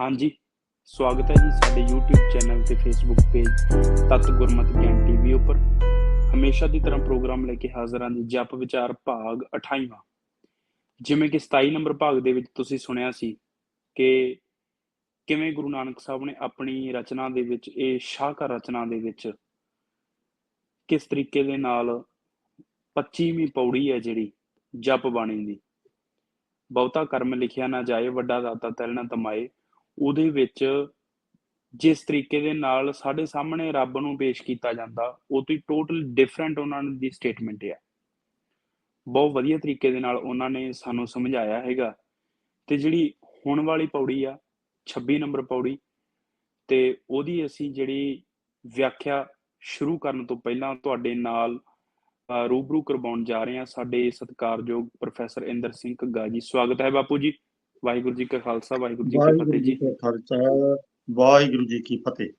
ਹਾਂਜੀ, ਸਵਾਗਤ ਹੈ ਜੀ ਸਾਡੇ YouTube ਚੈਨਲ ਤੇ Facebook ਪੇਜ ਤਤ ਗੁਰਮਤਿ ਗਿਆਨ ਟੀਵੀ ਉੱਪਰ। ਹਮੇਸ਼ਾ ਦੀ ਤਰ੍ਹਾਂ ਪ੍ਰੋਗਰਾਮ ਲੈ ਕੇ ਹਾਜ਼ਰ ਹਾਂ ਜੀ, ਜਪ ਵਿਚਾਰ ਭਾਗ 28ਵਾਂ ਜਿਵੇਂ ਕਿ 27 ਨੰਬਰ ਭਾਗ ਦੇ ਵਿੱਚ ਤੁਸੀਂ ਸੁਣਿਆ ਸੀ ਕਿ ਕਿਵੇਂ ਗੁਰੂ ਨਾਨਕ ਸਾਹਿਬ ਨੇ ਆਪਣੀ ਰਚਨਾ ਦੇ ਵਿੱਚ, ਇਹ ਸ਼ਾਹਕਾਰ ਰਚਨਾ ਦੇ ਵਿੱਚ ਕਿਸ ਤਰੀਕੇ ਦੇ ਨਾਲ 25ਵੀਂ ਪੌੜੀ ਹੈ ਜਿਹੜੀ ਜਪ ਬਾਣੀ ਦੀ। ਬਹੁਤਾ ਕਰਮ ਲਿਖਿਆ ਨਾ ਜਾਏ, ਵੱਡਾ ਦਾਤਾ ਤਿਲ ਨਾ ਤਮਾਏ। ਉਹਦੇ ਵਿੱਚ ਜਿਸ ਤਰੀਕੇ ਦੇ ਨਾਲ ਸਾਡੇ ਸਾਹਮਣੇ ਰੱਬ ਨੂੰ ਪੇਸ਼ ਕੀਤਾ ਜਾਂਦਾ, ਉਹ ਤੋਂ ਟੋਟਲ ਡਿਫਰੈਂਟ ਉਹਨਾਂ ਦੀ ਸਟੇਟਮੈਂਟ ਹੈ ਬਹੁਤ ਵਧੀਆ ਤਰੀਕੇ ਦੇ ਨਾਲ ਉਹਨਾਂ ਨੇ ਸਾਨੂੰ ਸਮਝਾਇਆ ਹੈਗਾ। ਤੇ ਜਿਹੜੀ ਹੁਣ ਵਾਲੀ ਪੌੜੀ ਆ 26 ਨੰਬਰ ਪੌੜੀ, ਤੇ ਉਹਦੀ ਅਸੀਂ ਜਿਹੜੀ ਵਿਆਖਿਆ ਸ਼ੁਰੂ ਕਰਨ ਤੋਂ ਪਹਿਲਾਂ ਤੁਹਾਡੇ ਨਾਲ ਰੂਬਰੂ ਕਰਵਾਉਣ ਜਾ ਰਹੇ ਹਾਂ ਸਾਡੇ ਸਤਿਕਾਰਯੋਗ ਪ੍ਰੋਫੈਸਰ ਇੰਦਰ ਸਿੰਘ ਘੱਗਾ ਜੀ। ਸਵਾਗਤ ਹੈ ਬਾਪੂ ਜੀ। ਵਾਹਿਗੁਰੂ ਜੀ ਕਾ ਖਾਲਸਾ ਵਾਹਿਗੁਰੂ ਜੀ ਕੀ ਫਤਿਹ ਜੀ। ਖਾਲਸਾ ਵਾਹਿਗੁਰੂ ਜੀ ਕੀ ਫਤਿਹ।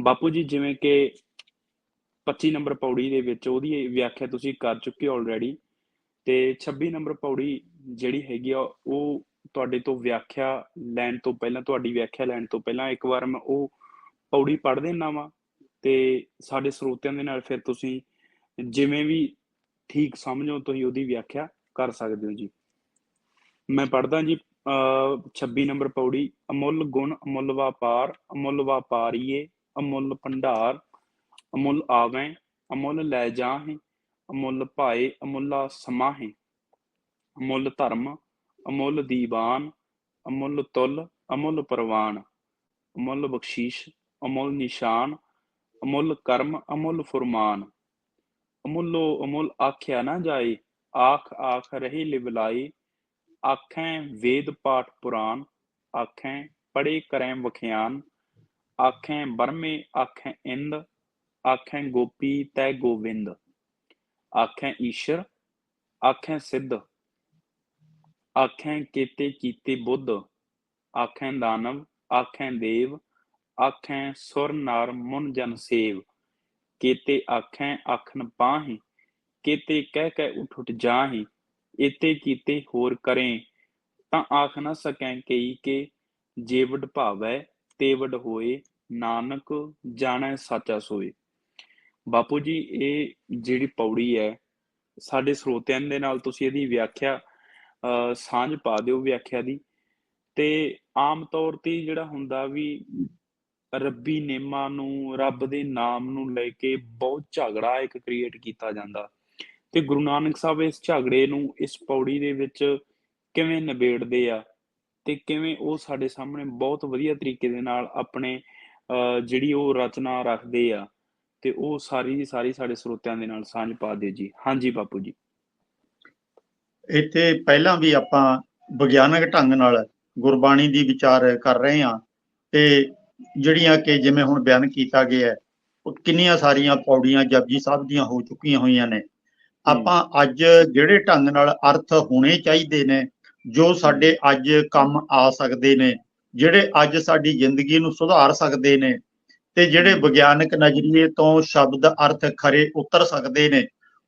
ਬਾਪੂ ਜੀ ਜਿਵੇਂ ਕਿ 25 ਨੰਬਰ ਪੌੜੀ ਦੇ ਵਿੱਚ ਉਹਦੀ ਵਿਆਖਿਆ ਤੁਸੀਂ ਕਰ ਚੁੱਕੇ ਹੋ ਆਲਰੇਡੀ ਤੇ 26 ਨੰਬਰ ਪੌੜੀ ਜਿਹੜੀ ਹੈਗੀ ਆ ਉਹ ਤੁਹਾਡੇ ਤੋਂ ਵਿਆਖਿਆ ਲੈਣ ਤੋਂ ਪਹਿਲਾਂ ਤੁਹਾਡੀ ਵਿਆਖਿਆ ਲੈਣ ਤੋਂ ਪਹਿਲਾਂ ਇੱਕ ਵਾਰ ਮੈਂ ਉਹ ਪੌੜੀ ਪੜ੍ਹ ਦੇਣਾ ਵਾ ਤੇ ਸਾਡੇ ਸਰੋਤਿਆਂ ਦੇ ਨਾਲ ਫਿਰ ਤੁਸੀਂ ਜਿਵੇਂ ਵੀ ਠੀਕ ਸਮਝੋ ਤੁਸੀਂ ਉਹਦੀ ਵਿਆਖਿਆ ਕਰ ਸਕਦੇ ਹੋ ਜੀ। ਮੈਂ ਪੜਦਾ ਜੀ, ਅਹ 26 ਨੰਬਰ ਪੌੜੀ, ਅਮੁੱਲ ਗੁਣ, ਅਮੁੱਲ ਵਪਾਰ, ਅਮੁੱਲ ਵਪਾਰੀਏ, ਅਮੁੱਲ ਭੰਡਾਰ, ਅਮੁੱਲ ਆਵੇਂ, ਅਮੁੱਲ ਲੈ ਜਾਹੇ, ਅਮੁੱਲ ਭਾਏ, ਅਮੁੱਲਾ ਸਮਾਹੇ, ਅਮੁੱਲ ਧਰਮ, ਅਮੁੱਲ ਦੀਵਾਨ, ਅਮੁੱਲ ਤੁਲ, ਅਮੁੱਲ ਪ੍ਰਵਾਨ, ਅਮੁੱਲ ਬਖਸ਼ੀਸ਼, ਅਮੁੱਲ ਨਿਸ਼ਾਨ, ਅਮੁੱਲ ਕਰਮ, ਅਮੁੱਲ ਫੁਰਮਾਨ। ਅਮੁੱਲੋ ਅਮੁੱਲ ਆਖਿਆ ਨਾ ਜਾਏ, ਆਖ ਆਖ ਰਹੇ ਲਿਵਲਾਈ ਆਖੈ ਵੇਦ ਪਾਠ ਪੁਰਾਨ, ਆਖੈ ਪੜੇ ਕਰੈ ਵਖਿਆਨ, ਆਖੈ ਬਰਮੇ ਆਖੈਂ ਇੰਦ, ਆਖੈ ਗੋਪੀ ਤੈ ਗੋਵਿੰਦ, ਆਖੈ ਈਸ਼ਰ, ਆਖੈ ਸਿੱਧ, ਆਖੈ ਕੀਤੇ ਕੀਤੇ ਬੁੱਧ, ਆਖੈ ਦਾਨਵ, ਆਖੈ ਦੇਵ, ਆਖੈਂ ਸੁਰ ਨਰ ਮੁਨ ਜਨ ਸੇਵ, ਕੀਤੇ ਆਖੈਂ ਆਖਨ ਪਾਹੀ, ਕੀਤੇ ਕਹਿ ਕਹਿ ਉਠ ਉਠ ਜਾਹੀ ਇਤੇ ਕੀਤੇ ਹੋਰ ਕਰੇ ਤਾਂ ਆਖ ਨਾ ਸਕੈਂ ਕਈ ਕੇ ਜੇ ਭਾਵੈ ਤੇ ਹੋਏ ਨਾਨਕ ਜਾਣੈ ਸਾਚਾ ਸੋਏ। ਬਾਪੂ ਜੀ ਇਹ ਜਿਹੜੀ ਪੌੜੀ ਹੈ ਸਾਡੇ ਸਰੋਤਿਆਂ ਦੇ ਨਾਲ ਤੁਸੀਂ ਇਹਦੀ ਵਿਆਖਿਆ ਅਹ, ਸਾਂਝ ਪਾ ਦਿਓ ਵਿਆਖਿਆ ਦੀ। ਤੇ ਆਮ ਤੌਰ ਤੇ ਜਿਹੜਾ ਹੁੰਦਾ ਵੀ ਰੱਬੀ ਨੇਮਾਂ ਨੂੰ ਰੱਬ ਦੇ ਨਾਮ ਨੂੰ ਲੈ ਕੇ ਬਹੁਤ ਝਗੜਾ ਇੱਕ ਕ੍ਰੀਏਟ ਕੀਤਾ ਜਾਂਦਾ। ਤੇ ਗੁਰੂ ਨਾਨਕ ਸਾਹਿਬ ਇਸ ਝਗੜੇ ਨੂੰ ਇਸ ਪੌੜੀ ਦੇ ਵਿੱਚ ਕਿਵੇਂ ਨਿਬੇੜਦੇ ਆ ਤੇ ਕਿਵੇਂ ਉਹ ਸਾਡੇ ਸਾਹਮਣੇ ਬਹੁਤ ਵਧੀਆ ਤਰੀਕੇ ਦੇ ਨਾਲ ਆਪਣੇ ਅਹ, ਜਿਹੜੀ ਉਹ ਰਚਨਾ ਰੱਖਦੇ ਆ ਤੇ ਉਹ ਸਾਰੀ ਦੀ ਸਾਰੀ ਸਾਡੇ ਸਰੋਤਿਆਂ ਦੇ ਨਾਲ ਸਾਂਝ ਪਾ ਦਿਓ ਜੀ। ਹਾਂਜੀ ਬਾਪੂ ਜੀ। ਇੱਥੇ ਪਹਿਲਾਂ ਵੀ ਆਪਾਂ ਵਿਗਿਆਨਕ ਢੰਗ ਨਾਲ ਗੁਰਬਾਣੀ ਦੀ ਵਿਚਾਰ ਕਰ ਰਹੇ ਹਾਂ ਤੇ ਜਿਹੜੀਆਂ ਕਿ ਜਿਵੇਂ ਹੁਣ ਬਿਆਨ ਕੀਤਾ ਗਿਆ ਹੈ ਉਹ ਕਿੰਨੀਆਂ ਸਾਰੀਆਂ ਪੌੜੀਆਂ ਜਪਜੀ ਸਾਹਿਬ ਦੀਆਂ ਹੋ ਚੁੱਕੀਆਂ ਹੋਈਆਂ ਨੇ। ਆਪਾਂ ਅੱਜ ਜਿਹੜੇ ਢੰਗ ਨਾਲ ਅਰਥ ਹੋਣੇ ਚਾਹੀਦੇ ਨੇ ਜੋ ਸਾਡੇ ਅੱਜ ਕੰਮ ਆ ਸਕਦੇ ਨੇ ਜਿਹੜੇ ਅੱਜ ਸਾਡੀ ਜ਼ਿੰਦਗੀ ਨੂੰ ਸੁਧਾਰ ਸਕਦੇ ਨੇ ਤੇ ਜਿਹੜੇ ਵਿਗਿਆਨਕ ਨਜ਼ਰੀਏ ਤੋਂ ਸ਼ਬਦ ਅਰਥ ਖਰੇ ਉਤਰ ਸਕਦੇ ਨੇ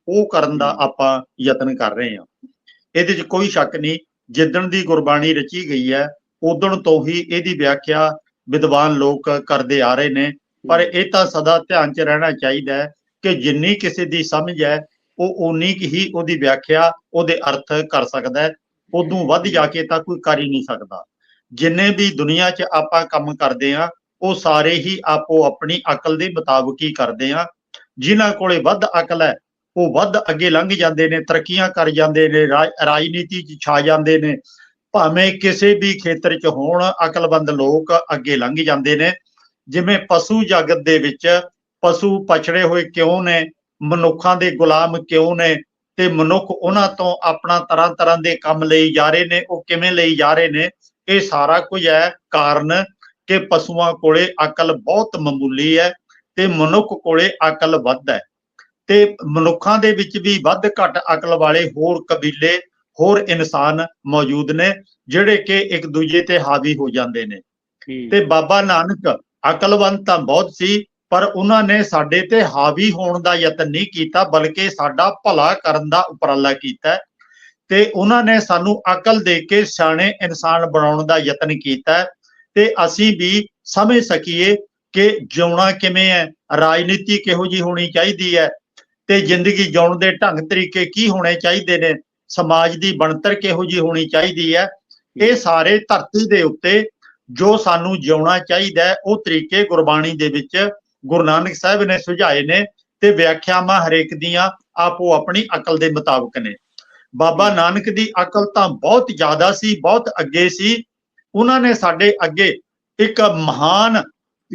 ਉਹ ਕਰਨ ਦਾ ਆਪਾਂ ਯਤਨ ਕਰ ਰਹੇ ਹਾਂ। ਇਹਦੇ 'ਚ ਕੋਈ ਸ਼ੱਕ ਨਹੀਂ ਜਿੱਦਣ ਦੀ ਗੁਰਬਾਣੀ ਰਚੀ ਗਈ ਹੈ ਉਦੋਂ ਤੋਂ ਹੀ ਇਹਦੀ ਵਿਆਖਿਆ ਵਿਦਵਾਨ ਲੋਕ ਕਰਦੇ ਆ ਰਹੇ ਨੇ। ਪਰ ਇਹ ਤਾਂ ਸਦਾ ਧਿਆਨ 'ਚ ਰਹਿਣਾ ਚਾਹੀਦਾ ਹੈ ਕਿ ਜਿੰਨੀ ਕਿਸੇ ਦੀ ਸਮਝ ਹੈ ਉਹ ਓਨੀ ਕੁ ਹੀ ਉਹਦੀ ਵਿਆਖਿਆ, ਉਹਦੇ ਅਰਥ ਕਰ ਸਕਦਾ ਹੈ। ਉਦੋਂ ਵੱਧ ਜਾ ਕੇ ਤਾਂ ਕੋਈ ਕਰ ਹੀ ਨਹੀਂ ਸਕਦਾ। ਜਿੰਨੇ ਵੀ ਦੁਨੀਆ 'ਚ ਆਪਾਂ ਕੰਮ ਕਰਦੇ ਆ ਉਹ ਸਾਰੇ ਹੀ ਆਪੋ ਆਪਣੀ ਅਕਲ ਦੇ ਮੁਤਾਬਕ ਹੀ ਕਰਦੇ ਆ ਜਿਨ੍ਹਾਂ ਕੋਲੇ ਵੱਧ ਅਕਲ ਹੈ, ਉਹ ਵੱਧ ਅੱਗੇ ਲੰਘ ਜਾਂਦੇ ਨੇ, ਤਰੱਕੀਆਂ ਕਰ ਜਾਂਦੇ ਨੇ, ਰਾਜ- ਰਾਜਨੀਤੀ 'ਚ ਛਾ ਜਾਂਦੇ ਨੇ। ਭਾਵੇਂ ਕਿਸੇ ਵੀ ਖੇਤਰ 'ਚ ਹੋਣ, ਅਕਲਮੰਦ ਲੋਕ ਅੱਗੇ ਲੰਘ ਜਾਂਦੇ ਨੇ। ਜਿਵੇਂ ਪਸ਼ੂ ਜਗਤ ਦੇ ਵਿੱਚ ਪਸ਼ੂ ਪਛੜੇ ਹੋਏ ਕਿਉਂ ਨੇ? ਮਨੁੱਖਾਂ ਦੇ ਗੁਲਾਮ ਕਿਉਂ ਨੇ? ਤੇ ਮਨੁੱਖ ਉਹਨਾਂ ਤੋਂ ਆਪਣਾ ਤਰ੍ਹਾਂ ਤਰ੍ਹਾਂ ਦੇ ਕੰਮ ਲਈ ਜਾ ਰਹੇ ਨੇ ਉਹ ਕਿਵੇਂ ਲਈ ਜਾ ਰਹੇ ਨੇ? ਇਹ ਸਾਰਾ ਕੁਝ ਹੈ ਕਾਰਨ ਕਿ ਪਸ਼ੂਆਂ ਕੋਲੇ ਅਕਲ ਬਹੁਤ ਮਾਮੂਲੀ ਹੈ ਤੇ ਮਨੁੱਖ ਕੋਲੇ ਅਕਲ ਵੱਧ ਹੈ। ਤੇ ਮਨੁੱਖਾਂ ਦੇ ਵਿੱਚ ਵੀ ਵੱਧ ਘੱਟ ਅਕਲ ਵਾਲੇ ਹੋਰ ਕਬੀਲੇ ਹੋਰ ਇਨਸਾਨ ਮੌਜੂਦ ਨੇ ਜਿਹੜੇ ਕਿ ਇੱਕ ਦੂਜੇ ਤੇ ਹਾਵੀ ਹੋ ਜਾਂਦੇ ਨੇ। ਤੇ ਬਾਬਾ ਨਾਨਕ ਅਕਲਵੰਤ ਤਾਂ ਬਹੁਤ ਸੀ ਪਰ ਉਹਨਾਂ ਨੇ ਸਾਡੇ ਤੇ ਹਾਵੀ ਹੋਣ ਦਾ ਯਤਨ ਨਹੀਂ ਕੀਤਾ, ਬਲਕਿ ਸਾਡਾ ਭਲਾ ਕਰਨ ਦਾ ਉਪਰਾਲਾ ਕੀਤਾ ਤੇ ਉਹਨਾਂ ਨੇ ਸਾਨੂੰ ਅਕਲ ਦੇ ਕੇ ਸਿਆਣੇ ਇਨਸਾਨ ਬਣਾਉਣ ਦਾ ਯਤਨ ਕੀਤਾ ਤੇ ਅਸੀਂ ਵੀ ਸਮਝ ਸਕੀਏ ਕਿ ਜਿਉਣਾ ਕਿਵੇਂ ਹੈ, ਰਾਜਨੀਤੀ ਕਿਹੋ ਜੀ ਹੋਣੀ ਚਾਹੀਦੀ ਹੈ, ਤੇ ਜ਼ਿੰਦਗੀ ਜਿਉਣ ਦੇ ਢੰਗ ਤਰੀਕੇ ਕੀ ਹੋਣੇ ਚਾਹੀਦੇ ਨੇ, ਸਮਾਜ ਦੀ ਬਣਤਰ ਕਿਹੋ ਜੀ ਹੋਣੀ ਚਾਹੀਦੀ ਹੈ, ਇਹ ਸਾਰੇ ਧਰਤੀ ਦੇ ਉੱਤੇ ਜੋ ਸਾਨੂੰ ਜਿਉਣਾ ਚਾਹੀਦਾ ਹੈ, ਉਹ ਤਰੀਕੇ ਗੁਰਬਾਣੀ ਦੇ ਵਿੱਚ ਗੁਰੂ ਨਾਨਕ ਸਾਹਿਬ ਨੇ ਸੁਝਾਏ ਨੇ ਤੇ ਵਿਆਖਿਆਵਾਂ ਹਰੇਕ ਦੀਆਂ ਆਪੋ ਆਪਣੀ ਅਕਲ ਦੇ ਮੁਤਾਬਕ ਨੇ। ਬਾਬਾ ਨਾਨਕ ਦੀ ਅਕਲ ਤਾਂ ਬਹੁਤ ਜ਼ਿਆਦਾ ਸੀ, ਬਹੁਤ ਅੱਗੇ ਸੀ। ਉਹਨਾਂ ਨੇ ਸਾਡੇ ਅੱਗੇ ਇੱਕ ਮਹਾਨ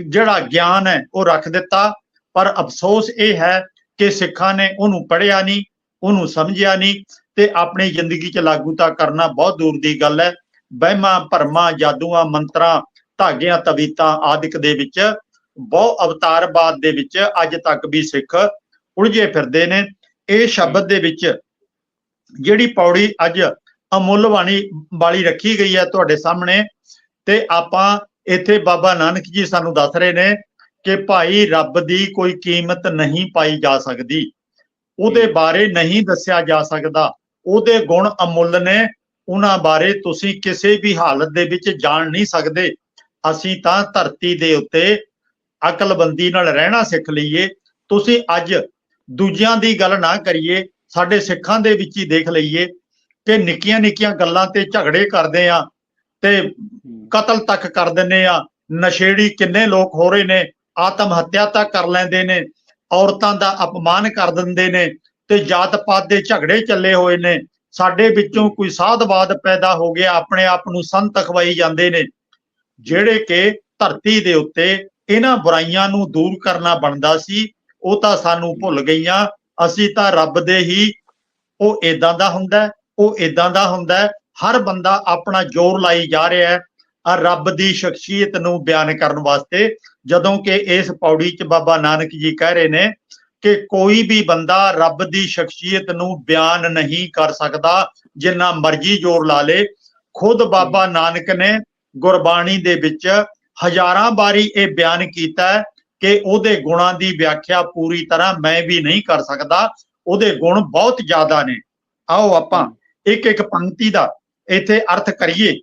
ਜਿਹੜਾ ਗਿਆਨ ਹੈ ਉਹ ਰੱਖ ਦਿੱਤਾ। ਪਰ ਅਫਸੋਸ ਇਹ ਹੈ ਕਿ ਸਿੱਖਾਂ ਨੇ ਉਹਨੂੰ ਪੜ੍ਹਿਆ ਨਹੀਂ, ਉਹਨੂੰ ਸਮਝਿਆ ਨਹੀਂ ਤੇ ਆਪਣੀ ਜ਼ਿੰਦਗੀ 'ਚ ਲਾਗੂ ਤਾਂ ਕਰਨਾ ਬਹੁਤ ਦੂਰ ਦੀ ਗੱਲ ਹੈ। ਵਹਿਮਾਂ, ਭਰਮਾਂ, ਜਾਦੂਆਂ, ਮੰਤਰਾਂ, ਧਾਗਿਆਂ, ਤਵੀਤਾਂ ਆਦਿਕ ਦੇ ਵਿੱਚ ਬਹੁ ਅਵਤਾਰਵਾਦ ਦੇ ਵਿੱਚ ਅੱਜ ਤੱਕ ਵੀ ਸਿੱਖ ਉਲਝੇ ਫਿਰਦੇ ਨੇ। ਇਹ ਸ਼ਬਦ ਦੇ ਵਿੱਚ ਜਿਹੜੀ ਪੌੜੀ ਅੱਜ ਅਮੁੱਲ ਬਾਣੀ ਵਾਲੀ ਰੱਖੀ ਗਈ ਹੈ ਤੁਹਾਡੇ ਸਾਹਮਣੇ ਤੇ ਆਪਾਂ ਇੱਥੇ ਬਾਬਾ ਨਾਨਕ ਜੀ ਸਾਨੂੰ ਦੱਸ ਰਹੇ ਨੇ ਕਿ ਭਾਈ ਰੱਬ ਦੀ ਕੋਈ ਕੀਮਤ ਨਹੀਂ ਪਾਈ ਜਾ ਸਕਦੀ। ਉਹਦੇ ਬਾਰੇ ਨਹੀਂ ਦੱਸਿਆ ਜਾ ਸਕਦਾ। ਉਹਦੇ ਗੁਣ ਅਮੁੱਲ ਨੇ। ਉਹਨਾਂ ਬਾਰੇ ਤੁਸੀਂ ਕਿਸੇ ਵੀ ਹਾਲਤ ਦੇ ਵਿੱਚ ਜਾਣ ਨਹੀਂ ਸਕਦੇ। ਅਸੀਂ ਤਾਂ ਧਰਤੀ ਦੇ ਉੱਤੇ ਅਕਲਬੰਦੀ ਨਾਲ ਰਹਿਣਾ ਸਿੱਖ ਲਈਏ, ਤੁਸੀਂ ਅੱਜ ਦੂਜਿਆਂ ਦੀ ਗੱਲ ਨਾ ਕਰੀਏ, ਸਾਡੇ ਸਿੱਖਾਂ ਦੇ ਵਿੱਚ ਹੀ ਦੇਖ ਲਈਏ ਕਿ ਨਿੱਕੀਆਂ ਨਿੱਕੀਆਂ ਗੱਲਾਂ ਤੇ ਝਗੜੇ ਕਰਦੇ ਆ ਤੇ ਕਤਲ ਤੱਕ ਕਰ ਦਿੰਨੇ ਆ, ਨਸ਼ੇੜੀ ਕਿੰਨੇ ਲੋਕ ਹੋ ਰਹੇ ਨੇ, ਆਤਮ ਹੱਤਿਆ ਤੱਕ ਕਰ ਲੈਂਦੇ ਨੇ, ਔਰਤਾਂ ਦਾ ਅਪਮਾਨ ਕਰ ਦਿੰਦੇ ਨੇ ਤੇ ਜਾਤ ਪਾਤ ਦੇ ਝਗੜੇ ਚੱਲੇ ਹੋਏ ਨੇ, ਸਾਡੇ ਵਿੱਚੋਂ ਕੋਈ ਸਾਧਵਾਦ ਪੈਦਾ ਹੋ ਗਿਆ, ਆਪਣੇ ਆਪ ਨੂੰ ਸੰਤ ਅਖਵਾਈ ਜਾਂਦੇ ਨੇ, ਜਿਹੜੇ ਕਿ ਧਰਤੀ ਦੇ ਉੱਤੇ ਇਹਨਾਂ ਬੁਰਾਈਆਂ ਨੂੰ ਦੂਰ ਕਰਨਾ ਬਣਦਾ ਸੀ, ਉਹ ਤਾਂ ਸਾਨੂੰ ਭੁੱਲ ਗਈਆਂ। ਅਸੀਂ ਤਾਂ ਰੱਬ ਦੇ ਹੀ, ਉਹ ਇਦਾਂ ਦਾ ਹੁੰਦਾ ਉਹ ਇਦਾਂ ਦਾ ਹੁੰਦਾ ਹਰ ਬੰਦਾ ਆਪਣਾ ਜ਼ੋਰ ਲਾਈ ਜਾ ਰਿਹਾ ਹੈ ਆ ਰੱਬ ਦੀ ਸ਼ਖਸੀਅਤ ਨੂੰ ਬਿਆਨ ਕਰਨ ਵਾਸਤੇ। ਜਦੋਂ ਕਿ ਇਸ ਪੌੜੀ 'ਚ ਬਾਬਾ ਨਾਨਕ ਜੀ ਕਹਿ ਰਹੇ ਨੇ ਕਿ ਕੋਈ ਵੀ ਬੰਦਾ ਰੱਬ ਦੀ ਸ਼ਖਸੀਅਤ ਨੂੰ ਬਿਆਨ ਨਹੀਂ ਕਰ ਸਕਦਾ, ਜਿੰਨਾ ਮਰਜ਼ੀ ਜ਼ੋਰ ਲਾ ਲੇ। ਖੁਦ ਬਾਬਾ ਨਾਨਕ ਨੇ ਗੁਰਬਾਣੀ ਦੇ ਵਿੱਚ ਹਜ਼ਾਰਾਂ ਵਾਰੀ ਇਹ ਬਿਆਨ ਕੀਤਾ ਕਿ ਉਹਦੇ ਗੁਣਾਂ ਦੀ ਵਿਆਖਿਆ ਪੂਰੀ ਤਰ੍ਹਾਂ ਮੈਂ ਵੀ ਨਹੀਂ ਕਰ ਸਕਦਾ, ਉਹਦੇ ਗੁਣ ਬਹੁਤ ਜ਼ਿਆਦਾ ਨੇ। ਆਓ ਆਪਾਂ ਇੱਕ ਇੱਕ ਪੰਕਤੀ ਦਾ ਇੱਥੇ ਅਰਥ ਕਰੀਏ।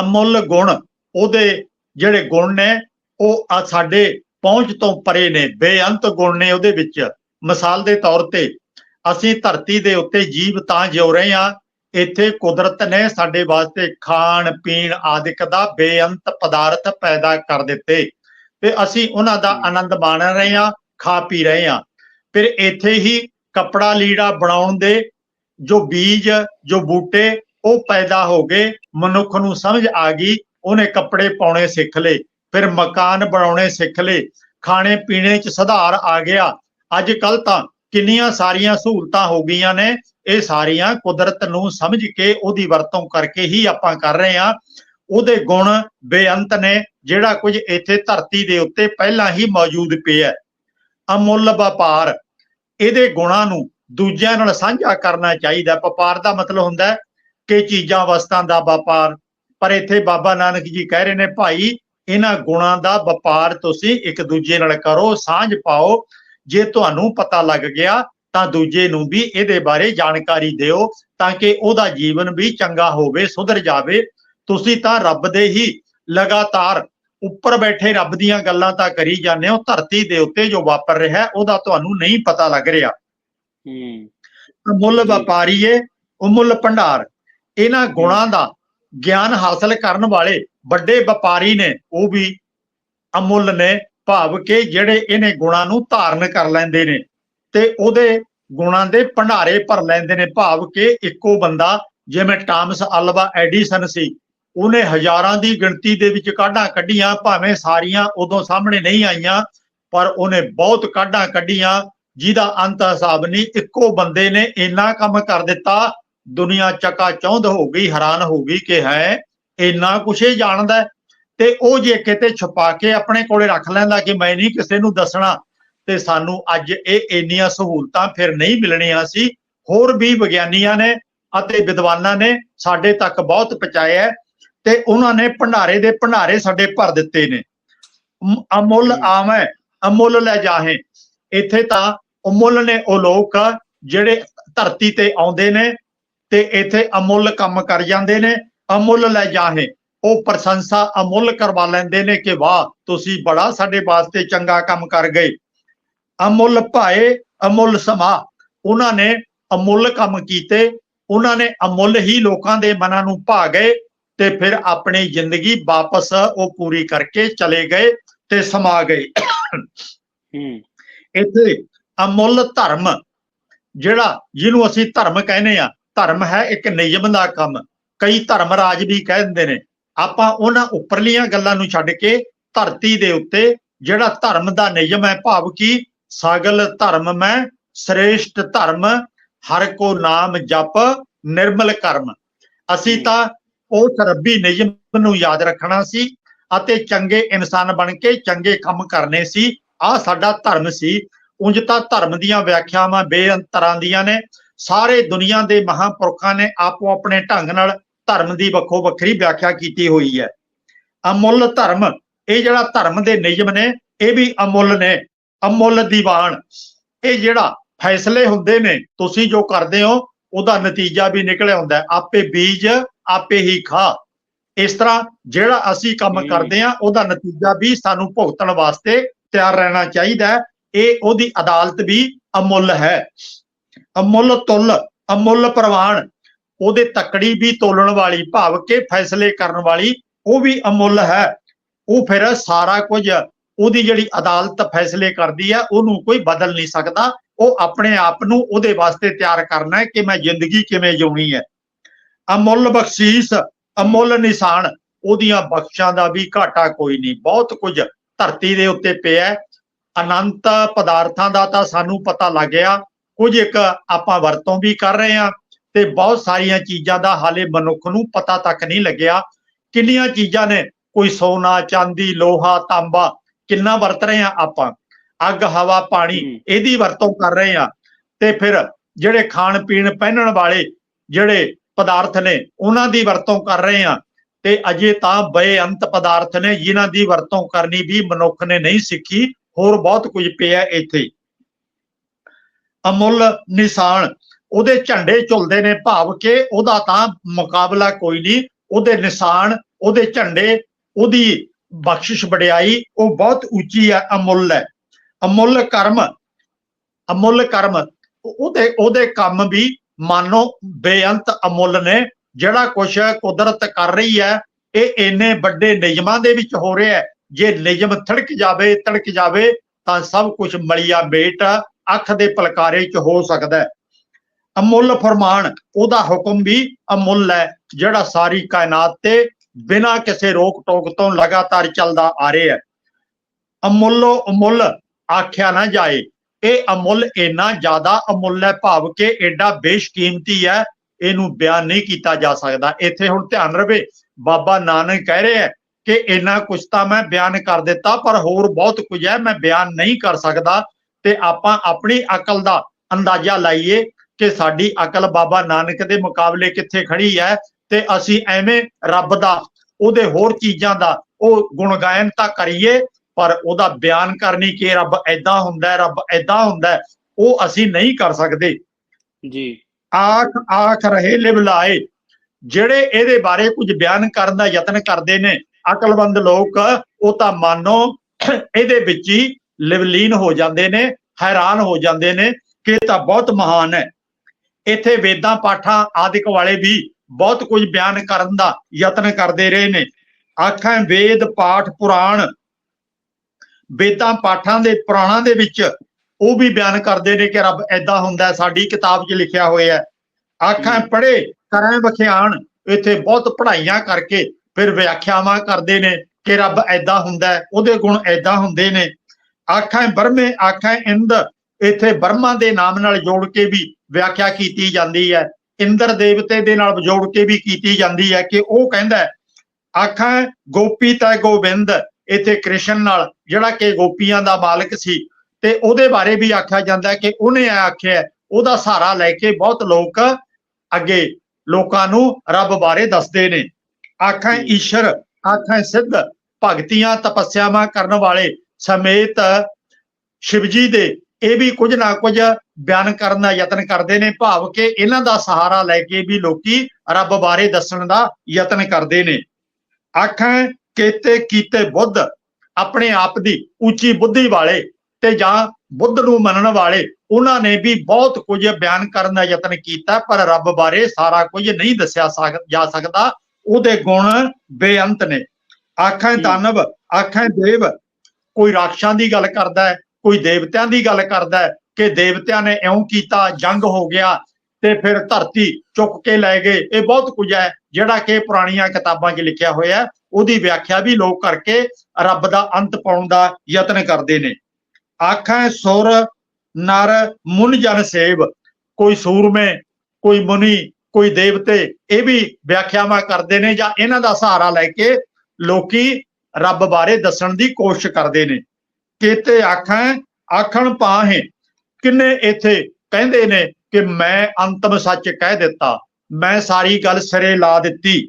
ਅਮੁੱਲ ਗੁਣ, ਉਹਦੇ ਜਿਹੜੇ ਗੁਣ ਨੇ, ਉਹ ਆ ਸਾਡੇ ਪਹੁੰਚ ਤੋਂ ਪਰੇ ਨੇ, ਬੇਅੰਤ ਗੁਣ ਨੇ ਉਹਦੇ ਵਿੱਚ। ਮਿਸਾਲ ਦੇ ਤੌਰ ਤੇ ਅਸੀਂ ਧਰਤੀ ਦੇ ਉੱਤੇ ਜੀਵ ਤਾਂ ਜਿਉ ਰਹੇ ਹਾਂ ਇੱਥੇ ਕੁਦਰਤ ਨੇ ਸਾਡੇ ਵਾਸਤੇ ਖਾਣ ਪੀਣ ਆਦਿਕ ਦਾ ਬੇਅੰਤ ਪਦਾਰਥ ਪੈਦਾ ਕਰ ਦਿੱਤੇ ਤੇ ਅਸੀਂ ਉਹਨਾਂ ਦਾ ਆਨੰਦ ਮਾਣ ਰਹੇ ਹਾਂ ਖਾ ਪੀ ਰਹੇ ਹਾਂ। ਫਿਰ ਇੱਥੇ ਹੀ ਕਪੜਾ ਲੀੜਾ ਬਣਾਉਣ ਦੇ ਜੋ ਬੀਜ ਜੋ ਬੂਟੇ ਉਹ ਪੈਦਾ ਹੋ ਗਏ। ਮਨੁੱਖ ਨੂੰ ਸਮਝ ਆ ਗਈ ਉਹਨੇ ਕੱਪੜੇ ਪਾਉਣੇ ਸਿੱਖ ਲਏ ਫਿਰ ਮਕਾਨ ਬਣਾਉਣੇ ਸਿੱਖ ਲਏ ਖਾਣੇ ਪੀਣੇ 'ਚ ਸੁਧਾਰ ਆ ਗਿਆ। ਅੱਜ ਕੱਲ ਤਾਂ ਕਿੰਨੀਆਂ ਸਾਰੀਆਂ ਸਹੂਲਤਾਂ ਹੋ ਗਈਆਂ ਨੇ ਇਹ ਸਾਰੀਆਂ ਕੁਦਰਤ ਨੂੰ ਸਮਝ ਕੇ ਉਹਦੀ ਵਰਤੋਂ ਕਰਕੇ ਹੀ ਆਪਾਂ ਕਰ ਰਹੇ ਹਾਂ। ਉਹਦੇ ਗੁਣ ਬੇਅੰਤ ਨੇ, ਜਿਹੜਾ ਕੁਝ ਇੱਥੇ ਧਰਤੀ ਦੇ ਉੱਤੇ ਪਹਿਲਾਂ ਹੀ ਮੌਜੂਦ ਪਿਆ। ਅਮੁੱਲ ਵਪਾਰ, ਇਹਦੇ ਗੁਣਾਂ ਨੂੰ ਦੂਜਿਆਂ ਨਾਲ ਸਾਂਝਾ ਕਰਨਾ ਚਾਹੀਦਾ। ਵਪਾਰ ਦਾ ਮਤਲਬ ਹੁੰਦਾ ਕਿ ਚੀਜ਼ਾਂ, ਵਸਤਾਂ ਦਾ ਵਪਾਰ। ਪਰ ਇੱਥੇ ਬਾਬਾ ਨਾਨਕ ਜੀ ਕਹਿ ਰਹੇ ਨੇ, ਭਾਈ, ਇਹਨਾਂ ਗੁਣਾਂ ਦਾ ਵਪਾਰ ਤੁਸੀਂ ਇੱਕ ਦੂਜੇ ਨਾਲ ਕਰੋ, ਸਾਂਝ ਪਾਓ। ਜੇ ਤੁਹਾਨੂੰ ਪਤਾ ਲੱਗ ਗਿਆ ਤਾਂ ਦੂਜੇ ਨੂੰ ਵੀ ਇਹਦੇ ਬਾਰੇ ਜਾਣਕਾਰੀ ਦਿਓ ਤਾਂ ਕਿ ਉਹਦਾ ਜੀਵਨ ਵੀ ਚੰਗਾ ਹੋਵੇ ਸੁਧਰ ਜਾਵੇ। ਤੁਸੀਂ ਤਾਂ ਰੱਬ ਦੇ ਹੀ ਲਗਾਤਾਰ ਉੱਪਰ ਬੈਠੇ ਰੱਬ ਦੀਆਂ ਗੱਲਾਂ ਤਾਂ ਕਰੀ ਜਾਂਦੇ ਹੋ ਧਰਤੀ ਦੇ ਉੱਤੇ ਜੋ ਵਾਪਰ ਰਿਹਾ ਹੈ, ਉਹਦਾ ਤੁਹਾਨੂੰ ਨਹੀਂ ਪਤਾ ਲੱਗ ਰਿਹਾ। ਹੂੰ ਮੁੱਲ। ਵਪਾਰੀਏ ਉਮੁੱਲ ਭੰਡਾਰ ਇਹਨਾਂ ਗੁਣਾਂ ਦਾ ਗਿਆਨ ਹਾਸਲ ਕਰਨ ਵਾਲੇ ਵੱਡੇ ਵਪਾਰੀ ਨੇ ਉਹ ਵੀ ਅਮੁੱਲ ਨੇ ਭਾਵ ਕਿ ਜਿਹੜੇ ਇਹਨੇ ਗੁਣਾਂ ਨੂੰ ਧਾਰਨ ਕਰ ਲੈਂਦੇ ਨੇ। ਤੇ ਉਹਦੇ ਗੁਣਾਂ ਦੇ ਭੰਡਾਰੇ ਭਰ ਲੈਂਦੇ ਨੇ, ਭਾਵ ਕਿ ਇੱਕੋ ਬੰਦਾ, ਜਿਵੇਂ ਟਾਮਸ ਅਲਵਾ ਐਡੀਸਨ ਸੀ, ਉਹਨੇ ਹਜ਼ਾਰਾਂ ਦੀ ਗਿਣਤੀ ਦੇ ਵਿੱਚ ਕਾਢਾਂ ਕੱਢੀਆਂ, ਭਾਵੇਂ ਸਾਰੀਆਂ ਉਦੋਂ ਸਾਹਮਣੇ ਨਹੀਂ ਆਈਆਂ, ਪਰ ਉਹਨੇ ਬਹੁਤ ਕਾਢਾਂ ਕੱਢੀਆਂ, ਜਿਹਦਾ ਅੰਤ ਹਿਸਾਬ ਨਹੀਂ, ਇੱਕੋ ਬੰਦੇ ਨੇ ਇੰਨਾ ਕੰਮ ਕਰ ਦਿੱਤਾ, ਦੁਨੀਆ ਚੱਕਾ ਚੌਂਧ ਹੋ ਗਈ, ਹੈਰਾਨ ਹੋ ਗਈ ਕਿ ਹੈ, ਇੰਨਾ ਕੁਛ ਇਹ ਜਾਣਦਾ ਤੇ ਉਹ ਜੇ ਕਿਤੇ ਛੁਪਾ ਕੇ ਆਪਣੇ ਕੋਲੇ ਰੱਖ ਲੈਂਦਾ ਕਿ ਮੈਂ ਨਹੀਂ ਕਿਸੇ ਨੂੰ ਦੱਸਣਾ ਤੇ ਸਾਨੂੰ ਅੱਜ ਇਹ ਇੰਨੀਆਂ ਸਹੂਲਤਾਂ ਫਿਰ ਨਹੀਂ ਮਿਲਣੀਆਂ ਸੀ। ਹੋਰ ਵੀ ਵਿਗਿਆਨੀਆਂ ਨੇ ਅਤੇ ਵਿਦਵਾਨਾਂ ਨੇ ਸਾਡੇ ਤੱਕ ਬਹੁਤ ਪਹੁੰਚਾਇਆ ਹੈ ਤੇ ਉਹਨਾਂ ਨੇ ਭੰਡਾਰੇ ਦੇ ਭੰਡਾਰੇ ਸਾਡੇ ਭਰ ਦਿੱਤੇ ਨੇ। ਅਮੁੱਲ। ਆਵੈ ਅਮੁੱਲ ਲੈ ਜਾਹੇ। ਇੱਥੇ ਤਾਂ ਅਮੁੱਲ ਨੇ ਉਹ ਲੋਕ ਜਿਹੜੇ ਧਰਤੀ ਤੇ ਆਉਂਦੇ ਨੇ ਤੇ ਇੱਥੇ ਅਮੁੱਲ ਕੰਮ ਕਰ ਜਾਂਦੇ ਨੇ ਅਮੁੱਲ ਲੈ ਜਾਹੇ। ਉਹ ਪ੍ਰਸ਼ੰਸਾ ਅਮੁੱਲ ਕਰਵਾ ਲੈਂਦੇ ਨੇ ਕਿ ਵਾਹ ਤੁਸੀਂ ਬੜਾ ਸਾਡੇ ਵਾਸਤੇ ਚੰਗਾ ਕੰਮ ਕਰ ਗਏ। ਅਮੁੱਲ ਭਾਏ ਅਮੁੱਲ ਸਮਾ। ਉਹਨਾਂ ਨੇ ਅਮੁੱਲ ਕੰਮ ਕੀਤੇ ਉਹਨਾਂ ਨੇ ਅਮੁੱਲ ਹੀ ਲੋਕਾਂ ਦੇ ਮਨਾਂ ਨੂੰ ਭਾ ਗਏ ਤੇ ਫਿਰ ਆਪਣੀ ਜ਼ਿੰਦਗੀ ਵਾਪਸ ਉਹ ਪੂਰੀ ਕਰਕੇ ਚਲੇ ਗਏ ਤੇ ਸਮਾ ਗਏ। ਹੂੰ। ਇੱਥੇ ਅਮੁੱਲ ਧਰਮ ਜਿਹੜਾ ਜਿਹਨੂੰ ਅਸੀਂ ਧਰਮ ਕਹਿੰਦੇ ਆ ਧਰਮ ਹੈ ਇੱਕ ਨਿਯਮ ਦਾ ਕੰਮ। ਕਈ ਧਰਮ ਰਾਜ ਵੀ ਕਹਿ ਦਿੰਦੇ ਨੇ ਆਪਾਂ ਉਹਨਾਂ ਉੱਪਰਲੀਆਂ ਗੱਲਾਂ ਨੂੰ ਛੱਡ ਕੇ ਧਰਤੀ ਦੇ ਉੱਤੇ ਜਿਹੜਾ ਧਰਮ ਦਾ ਨਿਯਮ ਹੈ ਭਾਵ ਕਿ ਸਾਗਲ ਧਰਮ ਮੈਂ ਸ੍ਰੇਸ਼ਟ ਧਰਮ ਹਰ ਕੋ ਨਾਮ ਜਪ ਨਿਰਮਲ ਕਰਮ। ਅਸੀਂ ਤਾਂ ਉਸ ਰੱਬੀ ਨਿਯਮ ਨੂੰ ਯਾਦ ਰੱਖਣਾ ਸੀ ਅਤੇ ਚੰਗੇ ਇਨਸਾਨ ਬਣ ਕੇ ਚੰਗੇ ਕੰਮ ਕਰਨੇ ਸੀ। ਆ ਸਾਡਾ ਧਰਮ ਸੀ। ਉਂਝ ਤਾਂ ਧਰਮ ਦੀਆਂ ਵਿਆਖਿਆਵਾਂ ਬੇਅੰਤਰਾਂ ਦੀਆਂ ਨੇ। ਸਾਰੇ ਦੁਨੀਆ ਦੇ ਮਹਾਂਪੁਰਖਾਂ ਨੇ ਆਪੋ ਆਪਣੇ ਢੰਗ ਨਾਲ ਧਰਮ ਦੀ ਵੱਖੋ ਵੱਖਰੀ ਵਿਆਖਿਆ ਕੀਤੀ ਹੋਈ ਹੈ। ਅਮੁੱਲ ਧਰਮ ਇਹ ਜਿਹੜਾ ਧਰਮ ਦੇ ਨਿਯਮ ਨੇ ਇਹ ਵੀ ਅਮੁੱਲ ਨੇ। ਅਮੁੱਲ ਦੀਵਾਨ। ਇਹ ਜਿਹੜਾ ਫੈਸਲੇ ਹੁੰਦੇ ਨੇ ਤੁਸੀਂ ਜੋ ਕਰਦੇ ਹੋ ਉਹਦਾ ਨਤੀਜਾ ਵੀ ਨਿਕਲਿਆ ਹੁੰਦਾ। ਆਪੇ ਬੀਜ ਆਪੇ ਹੀ ਖਾ। ਇਸ ਤਰ੍ਹਾਂ ਜਿਹੜਾ ਅਸੀਂ ਕੰਮ। ਕਰਦੇ ਆ ਉਹਦਾ ਨਤੀਜਾ ਵੀ ਸਾਨੂੰ ਭੁਗਤਣ ਵਾਸਤੇ ਤਿਆਰ ਰਹਿਣਾ ਚਾਹੀਦਾ ਹੈ। ਇਹ ਉਹਦੀ ਅਦਾਲਤ ਵੀ ਅਮੁੱਲ ਹੈ। ਅਮੁੱਲ ਤੁੱਲ ਅਮੁੱਲ ਪ੍ਰਵਾਨ। ਉਹਦੇ ਤਕੜੀ ਵੀ ਤੋਲਣ ਵਾਲੀ ਭਾਵ ਕੇ ਫੈਸਲੇ ਕਰਨ ਵਾਲੀ ਉਹ ਵੀ ਅਮੁੱਲ ਹੈ। ਉਹ ਫਿਰ ਸਾਰਾ ਕੁਝ ਉਹਦੀ ਜਿਹੜੀ ਅਦਾਲਤ ਫੈਸਲੇ ਕਰਦੀ ਹੈ ਉਹਨੂੰ ਕੋਈ ਬਦਲ ਨਹੀਂ ਸਕਦਾ। ਉਹ ਆਪਣੇ ਆਪ ਨੂੰ ਉਹਦੇ ਵਾਸਤੇ ਤਿਆਰ ਕਰਨਾ ਹੈ ਕਿ ਮੈਂ ਜ਼ਿੰਦਗੀ ਕਿਵੇਂ ਜਿਉਣੀ ਹੈ। ਅਮੁੱਲ ਬਖਸ਼ੀਸ਼, ਅਮੁੱਲ ਨਿਸ਼ਾਨ, ਉਹਦੀਆਂ ਬਖਸ਼ਾਂ ਦਾ ਵੀ ਘਾਟਾ ਕੋਈ ਨਹੀਂ। ਬਹੁਤ ਕੁਝ ਧਰਤੀ ਦੇ ਉੱਤੇ ਪਿਆ ਅਨੰਤ ਪਦਾਰਥਾਂ ਦਾ ਤਾਂ ਸਾਨੂੰ ਪਤਾ ਲੱਗ ਗਿਆ। ਕੁਝ ਇੱਕ ਆਪਾਂ ਵਰਤੋਂ ਵੀ ਕਰ ਰਹੇ ਹਾਂ ਤੇ ਬਹੁਤ ਸਾਰੀਆਂ ਚੀਜ਼ਾਂ ਦਾ ਹਾਲੇ ਮਨੁੱਖ ਨੂੰ ਪਤਾ ਤੱਕ ਨਹੀਂ ਲੱਗਿਆ। ਕਿੰਨੀਆਂ ਚੀਜ਼ਾਂ ਨੇ? ਕੋਈ ਸੋਨਾ, ਚਾਂਦੀ, ਲੋਹਾ, ਤਾਂਬਾ ਕਿੰਨਾ ਵਰਤ ਰਹੇ ਹਾਂ ਆਪਾਂ? ਅੱਗ ਹਵਾ ਪਾਣੀ। ਇਹਦੀ ਵਰਤੋਂ ਕਰ ਰਹੇ ਹਾਂ। ਤੇ ਫਿਰ ਜਿਹੜੇ ਖਾਣ ਪੀਣ ਪਹਿਨਣ ਵਾਲੇ ਜਿਹੜੇ ਪਦਾਰਥ ਨੇ ਉਹਨਾਂ ਦੀ ਵਰਤੋਂ ਕਰ ਰਹੇ ਹਾਂ। ਤੇ ਅਜੇ ਤਾਂ ਬੇਅੰਤ ਪਦਾਰਥ ਨੇ ਜਿਨ੍ਹਾਂ ਦੀ ਵਰਤੋਂ ਕਰਨੀ ਵੀ ਮਨੁੱਖ ਨੇ ਨਹੀਂ ਸਿੱਖੀ ਹੋਰ ਬਹੁਤ ਕੁਝ ਪਿਆ ਇੱਥੇ। ਅਮੁੱਲ ਨਿਸ਼ਾਨ ਉਹਦੇ ਝੰਡੇ ਝੁਲਦੇ ਨੇ ਭਾਵ ਕਿ ਉਹਦਾ ਤਾਂ ਮੁਕਾਬਲਾ ਕੋਈ ਨਹੀਂ। ਉਹਦੇ ਨਿਸ਼ਾਨ ਉਹਦੇ ਝੰਡੇ ਉਹਦੀ ਬਖਸ਼ਿਸ਼ ਵਡਿਆਈ, ਉਹ ਬਹੁਤ ਉੱਚੀ ਹੈ, ਅਮੁੱਲ ਹੈ। ਅਮੁੱਲ ਕਰਮ ਅਮੁੱਲ ਕਰਮ ਉਹਦੇ ਉਹਦੇ ਕੰਮ ਵੀ ਮਾਨੋ ਬੇਅੰਤ ਅਮੁੱਲ ਨੇ। ਜਿਹੜਾ ਕੁਛ ਕੁਦਰਤ ਕਰ ਰਹੀ ਹੈ, ਇਹ ਇੰਨੇ ਵੱਡੇ ਨਿਯਮਾਂ ਦੇ ਵਿੱਚ ਹੋ ਰਿਹਾ ਹੈ। ਜੇ ਨਿਯਮ ਥੜਕ ਜਾਵੇ ਤੜਕ ਜਾਵੇ, ਤਾਂ ਸਭ ਕੁਝ ਮਲਿਆ ਬੇਟ ਅੱਖ ਦੇ ਪਲਕਾਰੇ 'ਚ ਹੋ ਸਕਦਾ ਹੈ। ਅਮੁੱਲ ਫਰਮਾਨ, ਉਹਦਾ ਹੁਕਮ ਵੀ ਅਮੁੱਲ ਹੈ, ਜਿਹੜਾ ਸਾਰੀ ਕਾਇਨਾਤ ਤੇ ਬਿਨਾਂ ਕਿਸੇ ਰੋਕ ਟੋਕ ਤੋਂ ਲਗਾਤਾਰ ਚੱਲਦਾ ਆ ਰਿਹਾ ਹੈ। ਅਮੁੱਲੋ ਅਮੁੱਲ ਆਖਿਆ ਨਾ ਜਾਏ, ਇਹ ਅਮੁੱਲ ਇੰਨਾ ਜ਼ਿਆਦਾ ਅਮੁੱਲ ਹੈ ਭਾਵ ਕਿ ਐਡਾ ਬੇਸ਼ਕੀਮਤੀ ਹੈ, ਇਹਨੂੰ ਬਿਆਨ ਨਹੀਂ ਕੀਤਾ ਜਾ ਸਕਦਾ। ਇੱਥੇ ਹੁਣ ਧਿਆਨ ਰਵੇ, ਬਾਬਾ ਨਾਨਕ ਕਹਿ ਰਿਹਾ ਕਿ ਇੰਨਾ ਕੁਝ ਤਾਂ ਮੈਂ ਬਿਆਨ ਕਰ ਦਿੱਤਾ, ਪਰ ਹੋਰ ਬਹੁਤ ਕੁਝ ਹੈ, ਮੈਂ ਬਿਆਨ ਨਹੀਂ ਕਰ ਸਕਦਾ। ਤੇ ਆਪਾਂ ਆਪਣੀ ਅਕਲ ਦਾ ਅੰਦਾਜ਼ਾ ਲਾਈਏ ਕਿ ਸਾਡੀ ਅਕਲ ਬਾਬਾ ਨਾਨਕ ਦੇ ਮੁਕਾਬਲੇ ਕਿੱਥੇ ਖੜੀ ਹੈ ਤੇ ਅਸੀਂ ਐਵੇਂ ਰੱਬ ਦਾ ਉਹਦੇ ਹੋਰ ਚੀਜ਼ਾਂ ਦਾ ਉਹ ਗੁਣਗਾਇਨ ਤਾਂ ਕਰੀਏ ਪਰ ਉਹਦਾ ਬਿਆਨ ਕਰਨੀ ਕਿ ਰੱਬ ਐਦਾਂ ਹੁੰਦਾ ਹੈ ਰੱਬ ਐਦਾਂ ਹੁੰਦਾ ਹੈ ਉਹ ਅਸੀਂ ਨਹੀਂ ਕਰ ਸਕਦੇ। ਜੀ। ਆਖ ਆਖ ਰਹੇ ਲਿਵਲਾਏ ਜਿਹੜੇ ਇਹਦੇ ਬਾਰੇ ਕੁਝ ਬਿਆਨ ਕਰਨ ਦਾ ਯਤਨ ਕਰਦੇ ਨੇ ਅਕਲਮੰਦ ਲੋਕ ਉਹ ਤਾਂ ਮਾਨੋ ਇਹਦੇ ਵਿੱਚ ਹੀ ਲਿਵਲੀਨ ਹੋ ਜਾਂਦੇ ਨੇ ਹੈਰਾਨ ਹੋ ਜਾਂਦੇ ਨੇ ਕਿ ਇਹ ਤਾਂ ਬਹੁਤ ਮਹਾਨ ਹੈ। ਇੱਥੇ ਵੇਦਾਂ ਪਾਠਾਂ ਆਦਿਕ ਵਾਲੇ ਵੀ ਬਹੁਤ ਕੁਝ ਬਿਆਨ ਕਰਨ ਦਾ ਯਤਨ ਕਰਦੇ ਰਹੇ ਨੇ। ਆਖਾਂ ਵੇਦ ਪਾਠ ਪੁਰਾਣ ਵੇਦਾਂ ਪਾਠਾਂ ਦੇ ਪੁਰਾਣਾਂ ਦੇ ਵਿੱਚ ਉਹ ਵੀ ਬਿਆਨ ਕਰਦੇ ਨੇ ਕਿ ਰੱਬ ਐਦਾਂ ਹੁੰਦਾ ਸਾਡੀ ਕਿਤਾਬ 'ਚ ਲਿਖਿਆ ਹੋਇਆ ਹੈ। ਆਖਾਂ ਪੜ੍ਹੇ ਕਰਾਂ ਵਖਿਆਣ ਇੱਥੇ ਬਹੁਤ ਪੜ੍ਹਾਈਆਂ ਕਰਕੇ ਫਿਰ ਵਿਆਖਿਆਵਾਂ ਕਰਦੇ ਨੇ ਕਿ ਰੱਬ ਐਦਾਂ ਹੁੰਦਾ ਉਹਦੇ ਗੁਣ ਐਦਾਂ ਹੁੰਦੇ ਨੇ। ਆਖਾਂ ਬਰਮੇ ਆਖਾਂ ਇੰਦ ਇੱਥੇ ਬਰਮਾ ਦੇ ਨਾਮ ਨਾਲ ਜੋੜ ਕੇ ਵੀ ਵਿਆਖਿਆ ਕੀਤੀ ਜਾਂਦੀ ਹੈ। ਇੰਦਰ ਦੇਵਤੇ ਦੇ ਨਾਲ ਜੋੜ ਕੇ ਵੀ ਕੀਤੀ ਜਾਂਦੀ ਹੈ ਕਿ ਉਹ ਕਹਿੰਦਾ ਹੈ, ਆਖਾਂ ਗੋਪੀ ਤੈ ਗੋਬਿੰਦ ਇੱਥੇ ਕ੍ਰਿਸ਼ਨ ਨਾਲ ਜਿਹੜਾ ਕਿ ਗੋਪੀਆਂ ਦਾ ਮਾਲਕ ਸੀ ਤੇ ਉਹਦੇ ਬਾਰੇ ਵੀ ਆਖਿਆ ਜਾਂਦਾ ਕਿ ਉਹਨੇ ਆਖਿਆ ਉਹਦਾ ਸਹਾਰਾ ਲੈ ਕੇ ਬਹੁਤ ਲੋਕ ਅੱਗੇ ਲੋਕਾਂ ਨੂੰ ਰੱਬ ਬਾਰੇ ਦੱਸਦੇ ਨੇ ਆਖਾਂ। ਈਸ਼ਰ ਆਖਾਂ ਸਿੱਧ ਭਗਤੀਆਂ ਤਪੱਸਿਆਵਾਂ ਕਰਨ ਵਾਲੇ ਸਮੇਤ ਸ਼ਿਵਜੀ ਦੇ ਇਹ ਵੀ ਕੁਝ ਨਾ ਕੁਝ ਬਿਆਨ ਕਰਨ ਦਾ ਯਤਨ ਕਰਦੇ ਨੇ ਭਾਵ ਕਿ ਇਹਨਾਂ ਦਾ ਸਹਾਰਾ ਲੈ ਕੇ ਵੀ ਲੋਕੀ ਰੱਬ ਬਾਰੇ ਦੱਸਣ ਦਾ ਯਤਨ ਕਰਦੇ ਨੇ। ਆਖਾਂ ਕੀਤੇ ਕੀਤੇ ਬੁੱਧ ਆਪਣੇ ਆਪ ਦੀ ਉੱਚੀ ਬੁੱਧੀ ਵਾਲੇ ਤੇ ਜਾਂ ਬੁੱਧ ਨੂੰ ਮੰਨਣ ਵਾਲੇ ਉਹਨਾਂ ਨੇ ਵੀ ਬਹੁਤ ਕੁਝ ਬਿਆਨ ਕਰਨ ਦਾ ਯਤਨ ਕੀਤਾ ਪਰ ਰੱਬ ਬਾਰੇ ਸਾਰਾ ਕੁਝ ਨਹੀਂ ਦੱਸਿਆ ਜਾ ਸਕਦਾ। ਉਹਦੇ ਗੁਣ ਬੇਅੰਤ ਨੇ। ਆਖਾਂ। ਦਾਨਵ ਆਖਾਂ ਦੇਵ ਕੋਈ ਰਾਖਸ਼ਾਂ ਦੀ ਗੱਲ ਕਰਦਾ ਹੈ ਕੋਈ ਦੇਵਤਿਆਂ ਦੀ ਗੱਲ ਕਰਦਾ ਹੈ ਕਿ ਦੇਵਤਿਆਂ ਨੇ ਇਉਂ ਕੀਤਾ, ਜੰਗ ਹੋ ਗਿਆ ਤੇ ਫਿਰ ਧਰਤੀ ਚੁੱਕ ਕੇ ਲੈ ਗਏ। ਇਹ ਬਹੁਤ ਕੁਝ ਹੈ ਜਿਹੜਾ ਕਿ ਪੁਰਾਣੀਆਂ ਕਿਤਾਬਾਂ 'ਚ ਲਿਖਿਆ ਹੋਇਆ ਹੈ। ਉਹਦੀ ਵਿਆਖਿਆ ਵੀ ਲੋਕ ਕਰਕੇ ਰੱਬ ਦਾ ਅੰਤ ਪਾਉਣ ਦਾ ਯਤਨ ਕਰਦੇ ਨੇ। ਆਖਾਂ, ਸੁਰ, ਨਰ, ਮੁਨ, ਜਨ, ਸੇਵ, ਕੋਈ ਸੂਰਮੇ, ਕੋਈ ਮੁਨੀ, ਕੋਈ ਦੇਵਤੇ, ਇਹ ਵੀ ਵਿਆਖਿਆਵਾਂ ਕਰਦੇ ਨੇ ਜਾਂ ਇਹਨਾਂ ਦਾ ਸਹਾਰਾ ਲੈ ਕੇ ਲੋਕੀ ਰੱਬ ਬਾਰੇ ਦੱਸਣ ਦੀ ਕੋਸ਼ਿਸ਼ ਕਰਦੇ ਨੇ। ਕਿਤੇ ਆਖਾਂ ਆਖਣ ਪਾਹੇ। ਕਿੰਨੇ ਇੱਥੇ ਕਹਿੰਦੇ ਨੇ ਕਿ ਮੈਂ ਅੰਤਮ ਸੱਚ ਕਹਿ ਦਿੱਤਾ। ਮੈਂ ਸਾਰੀ ਗੱਲ ਸਿਰੇ ਲਾ ਦਿੱਤੀ।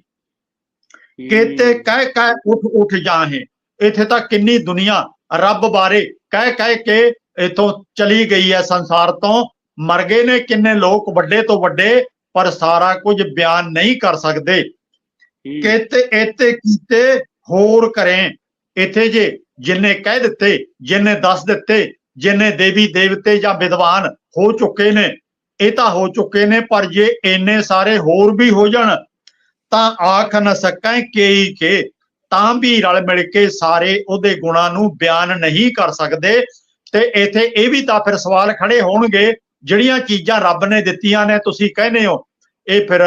ਕਿਤੇ ਕਹਿ ਕਹਿ ਉੱਠ ਉੱਠ ਜਾਹੇ। ਇੱਥੇ ਤਾਂ ਕਿੰਨੀ ਦੁਨੀਆ ਰੱਬ ਬਾਰੇ ਕਹਿ ਕਹਿ ਕੇ ਇਥੋਂ ਚਲੀ ਗਈ ਹੈ ਸੰਸਾਰ ਤੋਂ। ਮਰ ਗਏ ਨੇ ਕਿੰਨੇ ਲੋਕ ਵੱਡੇ ਤੋਂ ਵੱਡੇ ਪਰ ਸਾਰਾ ਕੁਝ ਬਿਆਨ ਨਹੀਂ ਕਰ ਸਕਦੇ। ਕਿਤੇ ਇੱਥੇ ਕੀਤੇ ਹੋਰ ਕਰੇ। ਇੱਥੇ ਜੇ ਜਿੰਨੇ ਕਹਿ ਦਿੱਤੇ, ਜਿੰਨੇ ਦੱਸ ਦਿੱਤੇ, ਜਿੰਨੇ ਦੇਵੀ ਦੇਵਤੇ ਜਾਂ ਵਿਦਵਾਨ ਹੋ ਚੁੱਕੇ ਨੇ, ਇਹ ਤਾਂ ਹੋ ਚੁੱਕੇ ਨੇ, ਪਰ ਜੇ ਇੰਨੇ ਸਾਰੇ ਹੋਰ ਵੀ ਹੋ ਜਾਣ, ਤਾਂ ਆਖ ਨਾ ਸਕਾਂ ਕੇਈ ਕੇ ਤਾਂ ਵੀ ਰਲ ਮਿਲ ਕੇ ਸਾਰੇ ਉਹਦੇ ਗੁਣਾਂ ਨੂੰ ਬਿਆਨ ਨਹੀਂ ਕਰ ਸਕਦੇ। ਤੇ ਇਥੇ ਇਹ ਵੀ ਤਾਂ ਫਿਰ ਸਵਾਲ ਖੜੇ ਹੋਣਗੇ, ਜਿਹੜੀਆਂ ਚੀਜ਼ਾਂ ਰੱਬ ਨੇ ਦਿੱਤੀਆਂ ਨੇ, ਤੁਸੀਂ ਕਹਿੰਦੇ ਹੋ। ਇਹ ਫਿਰ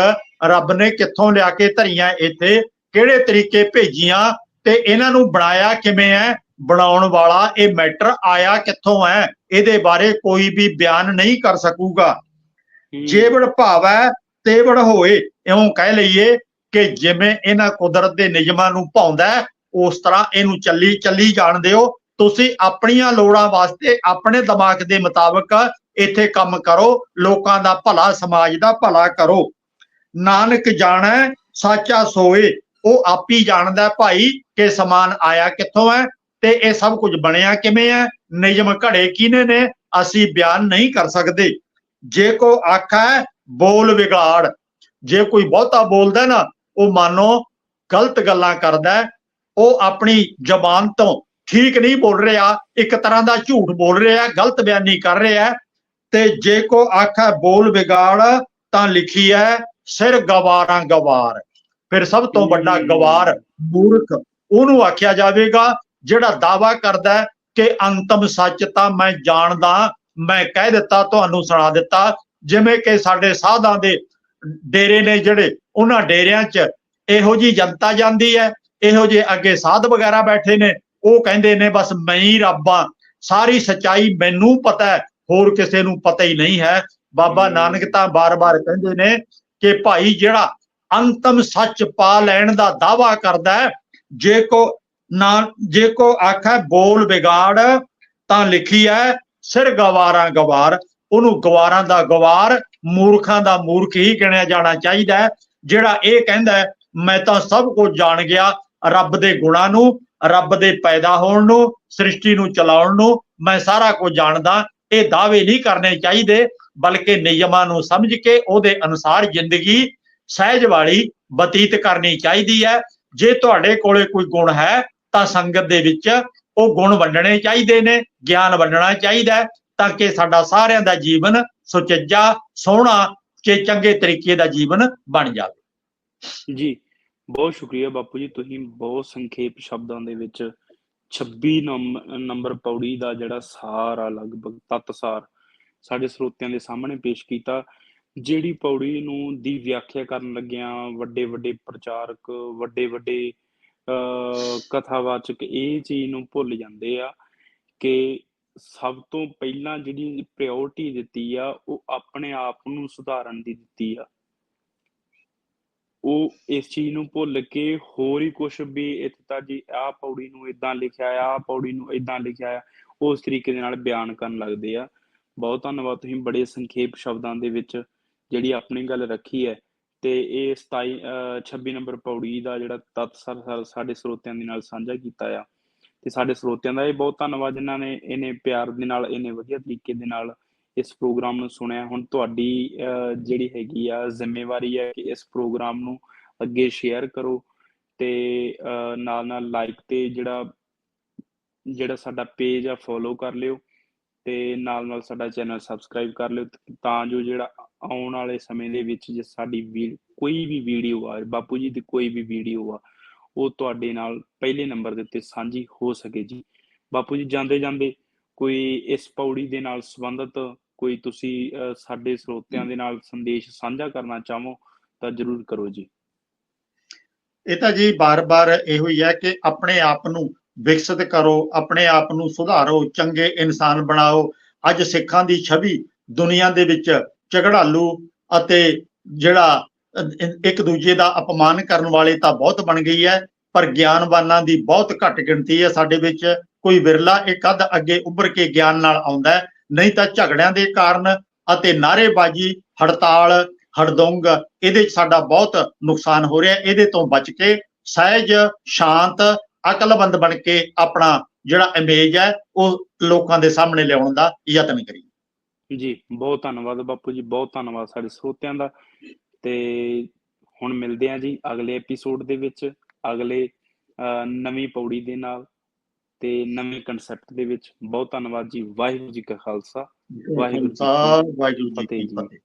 ਰੱਬ ਨੇ ਕਿੱਥੋਂ ਲਿਆ ਕੇ ਧਰੀਆਂ ਇੱਥੇ, ਕਿਹੜੇ ਤਰੀਕੇ ਭੇਜੀਆਂ ਤੇ ਇਹਨਾਂ ਨੂੰ ਬਣਾਇਆ ਕਿਵੇਂ ਹੈ? ਬਣਾਉਣ ਵਾਲਾ ਇਹ ਮੈਟਰ ਆਇਆ ਕਿੱਥੋਂ ਹੈ? ਇਹਦੇ ਬਾਰੇ ਕੋਈ ਵੀ ਬਿਆਨ ਨਹੀਂ ਕਰ ਸਕੂਗਾ। ਜੇਵੜ ਭਾਵੈ ਤੇਵੜ ਹੋਏ ਇਉਂ ਕਹਿ ਲਈਏ ਕਿ ਜਿਵੇਂ ਇਹਨਾਂ ਕੁਦਰਤ ਦੇ ਨਿਯਮਾਂ ਨੂੰ ਭਾਉਂਦਾ ਹੈ, ਉਸ ਤਰ੍ਹਾਂ ਇਹਨੂੰ ਚੱਲੀ ਚੱਲੀ ਜਾਣ ਦਿਓ। ਤੁਸੀਂ ਆਪਣੀਆਂ ਲੋੜਾਂ ਵਾਸਤੇ ਆਪਣੇ ਦਿਮਾਗ ਦੇ ਮੁਤਾਬਕ ਇੱਥੇ ਕੰਮ ਕਰੋ ਲੋਕਾਂ ਦਾ ਭਲਾ ਸਮਾਜ ਦਾ ਭਲਾ ਕਰੋ। ਨਾਨਕ ਜਾਣੈ ਸਾਚਾ ਸੋਏ ਉਹ ਆਪ ਹੀ ਜਾਣਦਾ ਭਾਈ ਕਿ ਸਮਾਨ ਆਇਆ ਕਿੱਥੋਂ ਹੈ ਤੇ ਇਹ ਸਭ ਕੁਝ ਬਣਿਆ ਕਿਵੇਂ ਹੈ, ਨਿਯਮ ਘੜੇ ਕਿਨੇ ਨੇ, ਅਸੀਂ ਬਿਆਨ ਨਹੀਂ ਕਰ ਸਕਦੇ। ਜੇ ਕੋ ਆਖਾ ਬੋਲ ਵਿਗਾੜ। ਜੇ ਕੋਈ ਬਹੁਤਾ ਬੋਲਦਾ ਨਾ, ਉਹ ਮਾਨੋ ਗਲਤ ਗੱਲਾਂ ਕਰਦਾ ਉਹ ਆਪਣੀ ਜ਼ਬਾਨ ਤੋਂ ਠੀਕ ਨਹੀਂ ਬੋਲ ਰਿਹਾ, ਇੱਕ ਤਰ੍ਹਾਂ ਦਾ ਝੂਠ ਬੋਲ ਰਿਹਾ, ਗਲਤ ਬਿਆਨੀ ਕਰ ਰਿਹਾ ਤੇ ਜੇ ਕੋ ਆਖਾ ਬੋਲ ਵਿਗਾੜ, ਤਾਂ ਲਿਖੀ ਹੈ, ਸਿਰ ਗਵਾਰਾਂ ਗਵਾਰ। ਫਿਰ ਸਭ ਤੋਂ ਵੱਡਾ। ਗਵਾਰ ਮੂਰਖ ਉਹਨੂੰ ਆਖਿਆ ਜਾਵੇਗਾ ਜਿਹੜਾ ਦਾਵਾ ਕਰਦਾ ਹੈ ਕਿ ਅੰਤਮ ਸੱਚ ਤਾਂ ਮੈਂ ਜਾਣਦਾ ਮੈਂ ਕਹਿ ਦਿੱਤਾ ਤੁਹਾਨੂੰ ਸੁਣਾ ਦਿੱਤਾ ਜਿਵੇਂ ਕਿ ਸਾਡੇ ਸਾਧਾਂ ਦੇ ਡੇਰੇ ਨੇ ਜਿਹੜੇ ਉਹਨਾਂ ਡੇਰਿਆਂ 'ਚ ਇਹੋ ਜੀ ਜਨਤਾ ਜਾਂਦੀ ਹੈ ਇਹੋ ਜਿਹੇ ਅੱਗੇ ਸਾਧ ਵਗੈਰਾ ਬੈਠੇ ਨੇ ਉਹ ਕਹਿੰਦੇ ਨੇ ਬਸ ਮੈਂ ਹੀ ਰੱਬ ਸਾਰੀ ਸਚਾਈ ਮੈਨੂੰ ਪਤਾ ਹੈ ਹੋਰ ਕਿਸੇ ਨੂੰ ਪਤਾ ਹੀ ਨਹੀਂ ਹੈ ਬਾਬਾ। ਨਾਨਕ ਤਾਂ ਬਾਰ-ਬਾਰ ਕਹਿੰਦੇ ਨੇ ਕਿ ਭਾਈ ਜਿਹੜਾ ਅੰਤਮ ਸੱਚ ਪਾ ਲੈਣ ਦਾ ਦਾਵਾ ਕਰਦਾ ਹੈ। ਜੇ ਕੋ ਨਾ ਜੇ ਕੋ ਆਖਾ ਬੋਲ ਵਿਗਾੜ ਤਾਂ ਲਿਖੀ ਹੈ ਸਿਰ ਗਵਾਰਾਂ ਗਵਾਰ। ਉਹਨੂੰ ਗਵਾਰਾਂ ਦਾ ਗਵਾਰ ਮੂਰਖਾਂ ਦਾ ਮੂਰਖ ਹੀ ਗਿਣਿਆ ਜਾਣਾ ਚਾਹੀਦਾ ਹੈ। ਜਿਹੜਾ ਇਹ ਕਹਿੰਦਾ ਹੈ, ਮੈਂ ਤਾਂ ਸਭ ਕੁਝ ਜਾਣ ਗਿਆ ਰੱਬ ਦੇ ਗੁਣਾਂ ਨੂੰ ਰੱਬ ਦੇ ਪੈਦਾ ਹੋਣ ਨੂੰ ਸ੍ਰਿਸ਼ਟੀ ਨੂੰ ਚਲਾਉਣ ਨੂੰ ਮੈਂ ਸਾਰਾ ਕੁਝ ਜਾਣਦਾ। ਇਹ ਦਾਅਵੇ ਨਹੀਂ ਕਰਨੇ ਚਾਹੀਦੇ ਬਲਕਿ ਨਿਯਮਾਂ ਨੂੰ ਸਮਝ ਕੇ ਉਹਦੇ ਅਨੁਸਾਰ ਜ਼ਿੰਦਗੀ ਸਹਿਜ ਵਾਲੀ ਬਤੀਤ ਕਰਨੀ ਚਾਹੀਦੀ ਹੈ। ਜੇ ਤੁਹਾਡੇ ਕੋਲੇ ਕੋਈ ਗੁਣ ਹੈ, ਤਾਂ ਸੰਗਤ ਦੇ ਵਿੱਚ ਉਹ ਗੁਣ ਵੰਡਣੇ ਚਾਹੀਦੇ ਨੇ, ਗਿਆਨ ਵੰਡਣਾ ਚਾਹੀਦਾ ਤਾਂ ਕਿ ਸਾਡਾ ਸਾਰਿਆਂ ਦਾ ਜੀਵਨ ਸੁਚੱਜਾ, ਸੋਹਣਾ ਤੇ ਚੰਗੇ ਤਰੀਕੇ ਦਾ ਜੀਵਨ ਬਣ ਜਾਵੇ। ਜੀ, ਬਹੁਤ ਸ਼ੁਕਰੀਆ ਬਾਪੂ ਜੀ, ਤੁਸੀਂ ਬਹੁਤ ਸੰਖੇਪ ਸ਼ਬਦਾਂ ਦੇ ਵਿੱਚ 26 ਨੰਬ- ਨੰਬਰ ਪੌੜੀ ਦਾ ਜਿਹੜਾ ਸਾਰ ਆ, ਲਗਭਗ ਤੱਤ ਸਾਰ ਸਾਡੇ ਸਰੋਤਿਆਂ ਦੇ ਸਾਹਮਣੇ ਪੇਸ਼ ਕੀਤਾ। ਜਿਹੜੀ ਪੌੜੀ ਨੂੰ ਦੀ ਵਿਆਖਿਆ ਕਰਨ ਲੱਗਿਆਂ ਵੱਡੇ ਵੱਡੇ ਪ੍ਰਚਾਰਕ, ਵੱਡੇ ਵੱਡੇ ਅ ਕਥਾਵਾਚਕ ਇਹ ਚੀਜ਼ ਨੂੰ ਭੁੱਲ ਜਾਂਦੇ ਆ ਕਿ ਸਭ ਤੋਂ ਪਹਿਲਾਂ ਜਿਹੜੀ ਪ੍ਰਾਇੋਰਟੀ ਦਿੱਤੀ ਆ, ਉਹ ਆਪਣੇ ਆਪ ਨੂੰ ਸੁਧਾਰਨ ਦੀ ਦਿੱਤੀ ਆ। ਉਹ ਇਸ ਚੀਜ਼ ਨੂੰ ਭੁੱਲ ਕੇ ਹੋਰ ਹੀ ਕੁਝ ਵੀ ਇੱਥੇ ਤਾਂ ਜੀ ਆਹ ਪੌੜੀ ਨੂੰ ਇਦਾਂ ਲਿਖਿਆ ਆ, ਆਹ ਪੌੜੀ ਨੂੰ ਇਦਾਂ ਲਿਖਿਆ ਆ, ਉਸ ਤਰੀਕੇ ਦੇ ਨਾਲ ਬਿਆਨ ਕਰਨ ਲੱਗਦੇ ਆ। ਬਹੁਤ ਧੰਨਵਾਦ ਤੁਸੀਂ ਬੜੇ ਸੰਖੇਪ ਸ਼ਬਦਾਂ ਦੇ ਵਿੱਚ ਜਿਹੜੀ ਆਪਣੀ ਗੱਲ ਰੱਖੀ ਹੈ ਤੇ ਇਹ 27 ਅਹ 26 ਨੰਬਰ ਪੌੜੀ ਦਾ ਜਿਹੜਾ ਤੱਤ ਸਰ ਸਾਡੇ ਸਰੋਤਿਆਂ ਦੇ ਨਾਲ ਸਾਂਝਾ ਕੀਤਾ ਆ। ਤੇ ਸਾਡੇ ਸਰੋਤਿਆਂ ਦਾ ਇਹ ਬਹੁਤ ਧੰਨਵਾਦ ਜਿਨ੍ਹਾਂ ਨੇ ਇਹਨੇ ਪਿਆਰ ਦੇ ਨਾਲ ਇਹਨੇ ਵਧੀਆ ਤਰੀਕੇ ਦੇ ਨਾਲ ਇਸ ਪ੍ਰੋਗਰਾਮ ਨੂੰ ਸੁਣਿਆ। ਹੁਣ ਤੁਹਾਡੀ ਅਹ, ਜਿਹੜੀ ਹੈਗੀ ਆ ਜ਼ਿੰਮੇਵਾਰੀ ਹੈ ਕਿ ਇਸ ਪ੍ਰੋਗਰਾਮ ਨੂੰ ਅੱਗੇ ਸ਼ੇਅਰ ਕਰੋ ਤੇ ਨਾਲ ਨਾਲ ਲਾਈਕ ਤੇ ਜਿਹੜਾ ਜਿਹੜਾ ਸਾਡਾ ਪੇਜ ਆ ਫੋਲੋ ਕਰ ਲਿਓ। ਤੇ ਨਾਲ ਨਾਲ ਸਾਡਾ ਚੈਨਲ ਸਬਸਕ੍ਰਾਈਬ ਕਰ ਲਿਓ ਤਾਂ ਜੋ ਜਿਹੜਾ ਆਉਣ ਵਾਲੇ ਸਮੇਂ ਦੇ ਵਿੱਚ ਜੇ ਸਾਡੀ ਕੋਈ ਵੀ ਵੀਡੀਓ ਆ, ਬਾਪੂ ਜੀ ਦੀ ਕੋਈ ਵੀ ਵੀਡੀਓ ਆ, ਉਹ ਤੁਹਾਡੇ ਨਾਲ ਪਹਿਲੇ ਨੰਬਰ ਦੇ ਉੱਤੇ ਸਾਂਝੀ ਹੋ ਸਕੇ ਜੀ। ਬਾਪੂ ਜੀ, ਜਾਂਦੇ ਜਾਂਦੇ ਕੋਈ ਇਸ ਪੌੜੀ ਦੇ ਨਾਲ ਸੰਬੰਧਿਤ ਕੋਈ ਤੁਸੀਂ ਸਾਡੇ ਸਰੋਤਿਆਂ ਦੇ ਨਾਲ ਸੰਦੇਸ਼ ਸਾਂਝਾ ਕਰਨਾ ਚਾਹੋ ਤਾਂ ਜਰੂਰ ਕਰੋ ਜੀ। ਇਹ ਤਾਂ ਜੀ ਬਾਰ-ਬਾਰ ਇਹੋ ਹੀ ਹੈ ਕਿ ਆਪਣੇ ਆਪ ਨੂੰ ਵਿਕਸਿਤ ਕਰੋ, ਆਪਣੇ ਆਪ ਨੂੰ ਸੁਧਾਰੋ, ਚੰਗੇ ਇਨਸਾਨ ਬਣਾਓ। ਅੱਜ ਸਿੱਖਾਂ ਦੀ ਛਵੀ ਦੁਨੀਆ ਦੇ ਵਿੱਚ ਝਗੜਾਲੂ ਅਤੇ ਜਿਹੜਾ ਇੱਕ ਦੂਜੇ ਦਾ ਅਪਮਾਨ ਕਰਨ ਵਾਲੇ ਤਾਂ ਬਹੁਤ ਬਣ ਗਈ ਹੈ, ਪਰ ਗਿਆਨਵਾਨਾਂ ਦੀ ਬਹੁਤ ਘੱਟ ਗਿਣਤੀ ਹੈ ਸਾਡੇ ਵਿੱਚ। ਕੋਈ ਵਿਰਲਾ ਇੱਕ ਅੱਧ ਅੱਗੇ ਉੱਭਰ ਕੇ ਗਿਆਨ ਨਾਲ ਆਉਂਦਾ ਹੈ? ਨਹੀਂ ਤਾਂ ਝਗੜਿਆਂ ਦੇ ਕਾਰਨ ਅਤੇ ਨਾਅਰੇਬਾਜ਼ੀ, ਹੜਤਾਲ, ਹੜਦੰਗ, ਇਹਦੇ 'ਚ ਸਾਡਾ ਬਹੁਤ ਨੁਕਸਾਨ ਹੋ ਰਿਹਾ ਇਹਦੇ ਤੋਂ ਬਚ ਕੇ ਸਹਿਜ, ਸ਼ਾਂਤ ਅਕਲਮੰਦ ਬਣ ਕੇ ਆਪਣਾ ਜਿਹੜਾ ਇਮੇਜ ਹੈ ਉਹ ਲੋਕਾਂ ਦੇ ਸਾਹਮਣੇ ਲਿਆਉਣ ਦਾ ਯਤਨ ਕਰੀਏ। ਜੀ ਬਹੁਤ ਧੰਨਵਾਦ ਬਾਪੂ ਜੀ ਬਹੁਤ ਧੰਨਵਾਦ ਸਾਡੇ ਸਰੋਤਿਆਂ ਦਾ। ਤੇ ਹੁਣ ਮਿਲਦੇ ਹਾਂ ਜੀ ਅਗਲੇ ਐਪੀਸੋਡ ਦੇ ਵਿੱਚ ਅਗਲੇ ਨਵੀਂ ਪੌੜੀ ਦੇ ਨਾਲ ਤੇ ਨਵੇਂ ਕਨਸੈਪਟ ਦੇ ਵਿੱਚ। ਬਹੁਤ ਧੰਨਵਾਦ ਜੀ ਵਾਹਿਗੁਰੂ ਜੀ ਕਾ ਖਾਲਸਾ ਵਾਹਿਗੁਰੂ ਜੀ ਕੀ। ਫਤਿਹ।